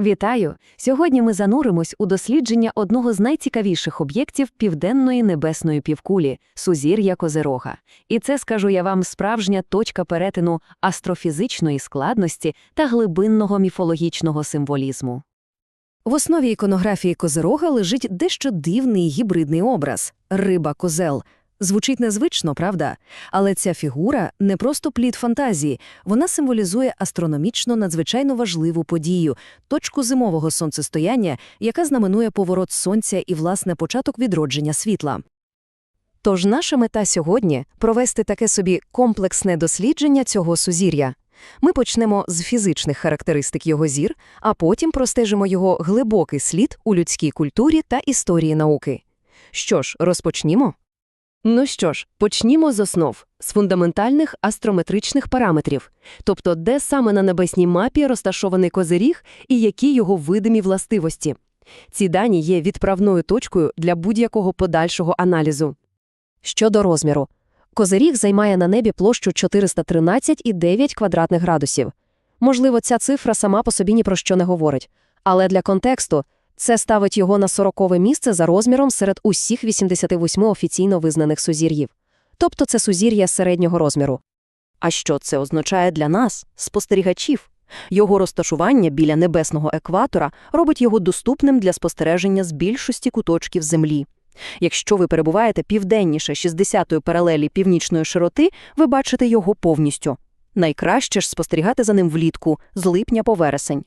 Вітаю! Сьогодні ми зануримось у дослідження одного з найцікавіших об'єктів південної небесної півкулі сузір'я Козирога. І це, скажу я вам, справжня точка перетину астрофізичної складності та глибинного міфологічного символізму. В основі іконографії Козирога лежить дещо дивний гібридний образ – риба-козел. Звучить незвично, правда? Але ця фігура не просто плід фантазії, вона символізує астрономічно надзвичайно важливу подію – точку зимового сонцестояння, яка знаменує поворот сонця і, власне, початок відродження світла. Тож наша мета сьогодні – провести таке собі комплексне дослідження цього сузір'я. Ми почнемо з фізичних характеристик його зір, а потім простежимо його глибокий слід у людській культурі та історії науки. Що ж, розпочнімо? Ну що ж, почнімо з основ, з фундаментальних астрометричних параметрів, тобто де саме на небесній мапі розташований козиріг і які його видимі властивості. Ці дані є відправною точкою для будь-якого подальшого аналізу. Щодо розміру. Козиріг займає на небі площу 413,9 квадратних градусів. Можливо, ця цифра сама по собі ні про що не говорить. Але для контексту це ставить його на 40-ве місце за розміром серед усіх 88 офіційно визнаних сузір'їв. Тобто це сузір'я середнього розміру. А що це означає для нас, спостерігачів? Його розташування біля небесного екватора робить його доступним для спостереження з більшості куточків Землі. Якщо ви перебуваєте південніше 60-ї паралелі північної широти, ви бачите його повністю. Найкраще ж спостерігати за ним влітку, з липня по вересень.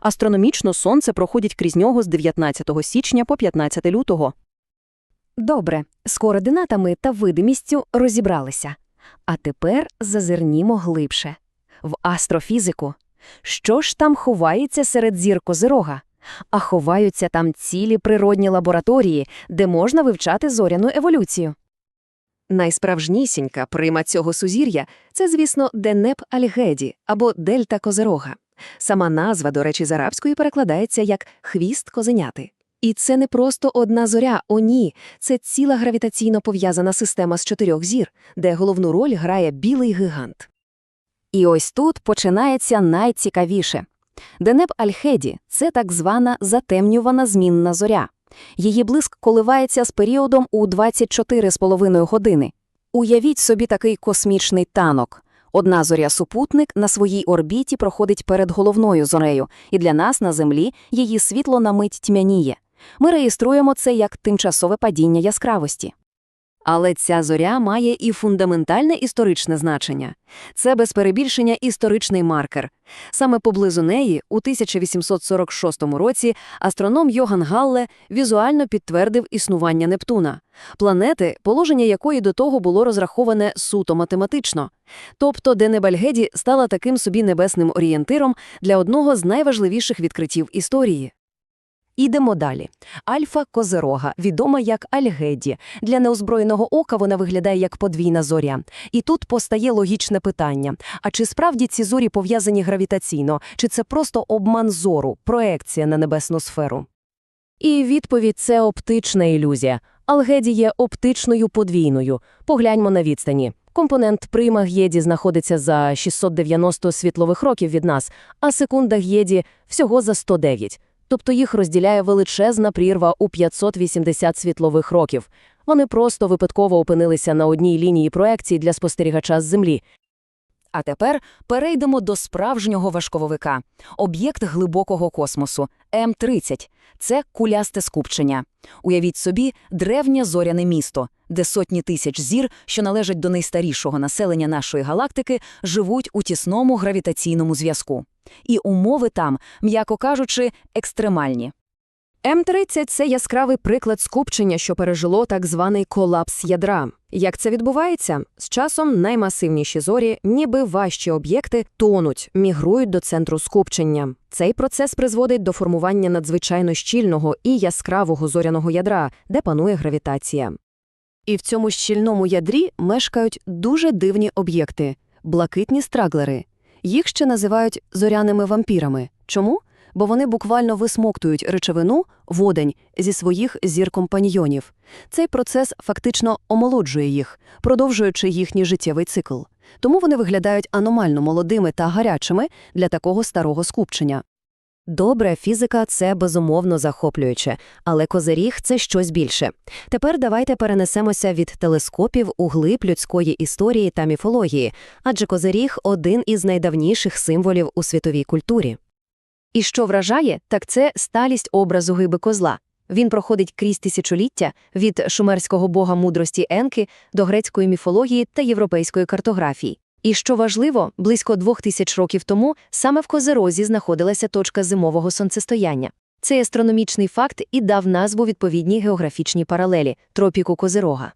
Астрономічно сонце проходить крізь нього з 19 січня по 15 лютого. Добре, з координатами та видимістю розібралися. А тепер зазирнімо глибше. В астрофізику. Що ж там ховається серед зір Козирога? А ховаються там цілі природні лабораторії, де можна вивчати зоряну еволюцію. Найсправжнісінька прима цього сузір'я – це, звісно, Денеп Альгеді або Дельта Козирога. Сама назва, до речі, з арабської перекладається як «хвіст козеняти». І це не просто одна зоря, о ні, це ціла гравітаційно пов'язана система з чотирьох зір, де головну роль грає білий гігант. І ось тут починається найцікавіше. Денеб Альхеді – це так звана затемнювана змінна зоря. Її блиск коливається з періодом у 24,5 години. Уявіть собі такий космічний танок. Одна зоря-супутник на своїй орбіті проходить перед головною зорею, і для нас на Землі її світло на мить тьмяніє. Ми реєструємо це як тимчасове падіння яскравості. Але ця зоря має і фундаментальне історичне значення. Це без перебільшення історичний маркер. Саме поблизу неї, у 1846 році, астроном Йоган Галле візуально підтвердив існування Нептуна, планети, положення якої до того було розраховане суто математично. Тобто Денебальгеді стала таким собі небесним орієнтиром для одного з найважливіших відкриттів історії. Ідемо далі. Альфа Козерога, відома як Альгеді. Для неозброєного ока вона виглядає як подвійна зоря. І тут постає логічне питання: а чи справді ці зорі пов'язані гравітаційно, чи це просто обман зору, проекція на небесну сферу? І відповідь це оптична ілюзія. Алгеді є оптичною подвійною. Погляньмо на відстані. Компонент прима Гєді знаходиться за 690 світлових років від нас, а секунда Гєді – всього за 109 тобто їх розділяє величезна прірва у 580 світлових років. Вони просто випадково опинилися на одній лінії проекції для спостерігача з Землі. А тепер перейдемо до справжнього важкововика – об'єкт глибокого космосу М-30. Це кулясте скупчення. Уявіть собі, древнє зоряне місто, де сотні тисяч зір, що належать до найстарішого населення нашої галактики, живуть у тісному гравітаційному зв'язку. І умови там, м'яко кажучи, екстремальні. М-30 – це яскравий приклад скупчення, що пережило так званий колапс ядра. Як це відбувається? З часом наймасивніші зорі, ніби важчі об'єкти, тонуть, мігрують до центру скупчення. Цей процес призводить до формування надзвичайно щільного і яскравого зоряного ядра, де панує гравітація. І в цьому щільному ядрі мешкають дуже дивні об'єкти – блакитні страглери. Їх ще називають зоряними вампірами. Чому? Бо вони буквально висмоктують речовину, водень зі своїх зір-компаньйонів. Цей процес фактично омолоджує їх, продовжуючи їхній життєвий цикл. Тому вони виглядають аномально молодими та гарячими для такого старого скупчення. Добре, фізика – це безумовно захоплююче, але козиріг – це щось більше. Тепер давайте перенесемося від телескопів у глиб людської історії та міфології, адже козиріг – один із найдавніших символів у світовій культурі. І що вражає, так це сталість образу гиби козла. Він проходить крізь тисячоліття від шумерського бога мудрості Енки до грецької міфології та європейської картографії. І що важливо, близько двох тисяч років тому саме в Козерозі знаходилася точка зимового сонцестояння. Цей астрономічний факт і дав назву відповідній географічній паралелі – тропіку Козерога.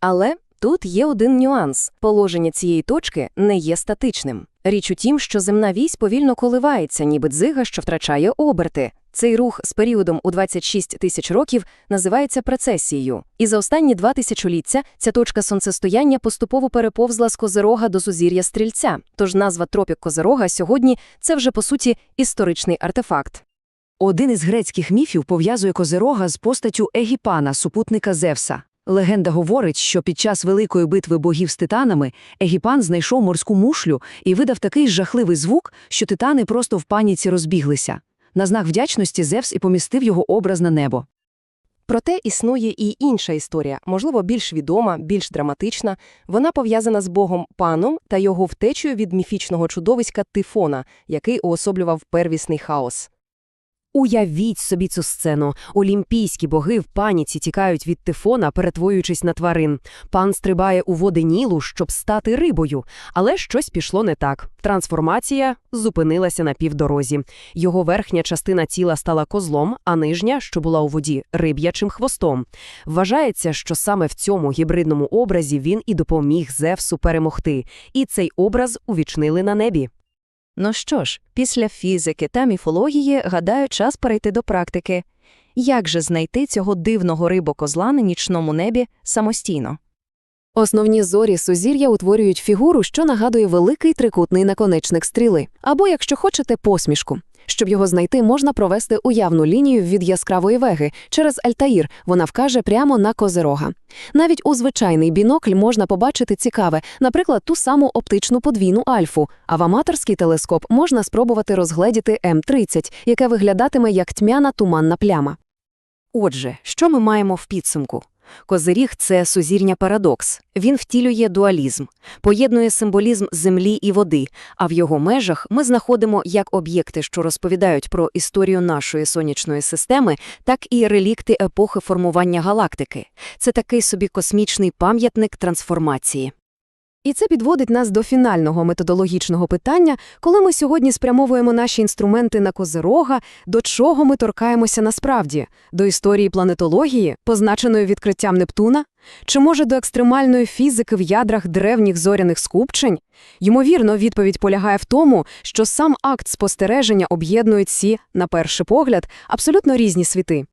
Але тут є один нюанс. Положення цієї точки не є статичним. Річ у тім, що земна вісь повільно коливається, ніби дзига, що втрачає оберти. Цей рух з періодом у 26 тисяч років називається прецесією. І за останні два тисячоліття ця точка сонцестояння поступово переповзла з Козирога до сузір'я Стрільця. Тож назва тропік Козирога сьогодні – це вже, по суті, історичний артефакт. Один із грецьких міфів пов'язує Козирога з постаттю Егіпана, супутника Зевса. Легенда говорить, що під час великої битви богів з титанами Егіпан знайшов морську мушлю і видав такий жахливий звук, що титани просто в паніці розбіглися. На знак вдячності Зевс і помістив його образ на небо. Проте існує і інша історія, можливо, більш відома, більш драматична. Вона пов'язана з богом Паном та його втечею від міфічного чудовиська Тифона, який уособлював первісний хаос. Уявіть собі цю сцену. Олімпійські боги в паніці тікають від тифона, перетворюючись на тварин. Пан стрибає у води Нілу, щоб стати рибою. Але щось пішло не так. Трансформація зупинилася на півдорозі. Його верхня частина тіла стала козлом, а нижня, що була у воді, риб'ячим хвостом. Вважається, що саме в цьому гібридному образі він і допоміг Зевсу перемогти. І цей образ увічнили на небі. Ну що ж, після фізики та міфології, гадаю, час перейти до практики. Як же знайти цього дивного рибокозла на нічному небі самостійно? Основні зорі сузір'я утворюють фігуру, що нагадує великий трикутний наконечник стріли, або, якщо хочете, посмішку. Щоб його знайти, можна провести уявну лінію від яскравої веги через Альтаїр, вона вкаже прямо на Козирога. Навіть у звичайний бінокль можна побачити цікаве, наприклад, ту саму оптичну подвійну альфу, а в аматорський телескоп можна спробувати розгледіти М30, яке виглядатиме як тьмяна туманна пляма. Отже, що ми маємо в підсумку? Козиріг – це сузірня парадокс. Він втілює дуалізм, поєднує символізм землі і води, а в його межах ми знаходимо як об'єкти, що розповідають про історію нашої сонячної системи, так і релікти епохи формування галактики. Це такий собі космічний пам'ятник трансформації. І це підводить нас до фінального методологічного питання, коли ми сьогодні спрямовуємо наші інструменти на Козирога, до чого ми торкаємося насправді? До історії планетології, позначеної відкриттям Нептуна? Чи може до екстремальної фізики в ядрах древніх зоряних скупчень? Ймовірно, відповідь полягає в тому, що сам акт спостереження об'єднує ці, на перший погляд, абсолютно різні світи.